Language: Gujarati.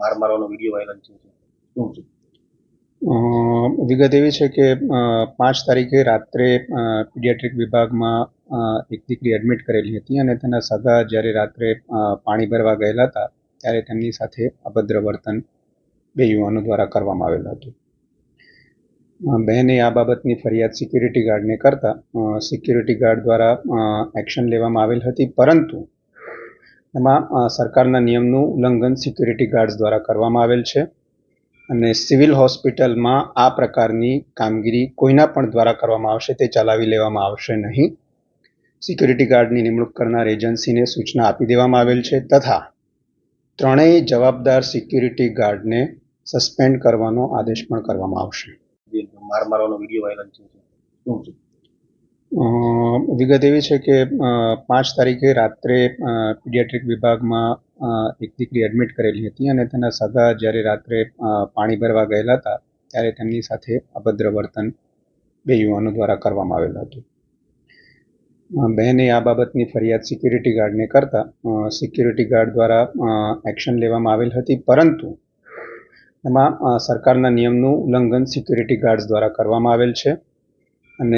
માર મારવાનો વીડિયો વાયરલ થયો છે. શું છે? વિગત એવી છે કે પાંચ તારીખે રાત્રે પીડિયાટ્રિક વિભાગમાં એક દીકરી એડમિટ કરેલી હતી અને તેના સગા જ્યારે રાત્રે પાણી ભરવા ગયેલા હતા, ત્યારે તેમની સાથે અભદ્ર વર્તન બે યુવાનો દ્વારા કરવામાં આવેલું હતું. બહેને આ બાબતની ફરિયાદ સિક્યુરિટી ગાર્ડને કરતા સિક્યુરિટી ગાર્ડ દ્વારા એક્શન લેવામાં આવેલ હતી, પરંતુ એમાં સરકારના નિયમનું ઉલ્લંઘન સિક્યુરિટી ગાર્ડ્સ દ્વારા કરવામાં આવેલ છે અને સિવિલ હોસ્પિટલમાં આ પ્રકારની કામગીરી કોઈના પણ દ્વારા કરવામાં આવશે તે ચલાવી લેવામાં આવશે નહીં. સિક્યુરિટી ગાર્ડની નિમણૂક કરનાર એજન્સીને સૂચના આપી દેવામાં આવેલ છે તથા ત્રણેય જવાબદાર સિક્યુરિટી ગાર્ડને સસ્પેન્ડ કરવાનો આદેશ પણ કરવામાં આવશે. માર મારવાનો વીડિયો વાયરલ થયો છે? વિગત એવી છે કે પાંચ તારીખે રાત્રે પીડિયાટ્રિક વિભાગમાં એક દીકરી એડમિટ કરેલી હતી અને તેના સગા જ્યારે રાત્રે પાણી ભરવા ગયેલા હતા, ત્યારે તેમની સાથે અભદ્ર વર્તન બે યુવાનો દ્વારા કરવામાં આવેલું હતું. બહેને આ બાબતની ફરિયાદ સિક્યુરિટી ગાર્ડને કરતા સિક્યુરિટી ગાર્ડ દ્વારા એક્શન લેવામાં આવેલ હતી, પરંતુ એમાં સરકારના નિયમનું ઉલ્લંઘન સિક્યુરિટી ગાર્ડ્સ દ્વારા કરવામાં આવેલ છે.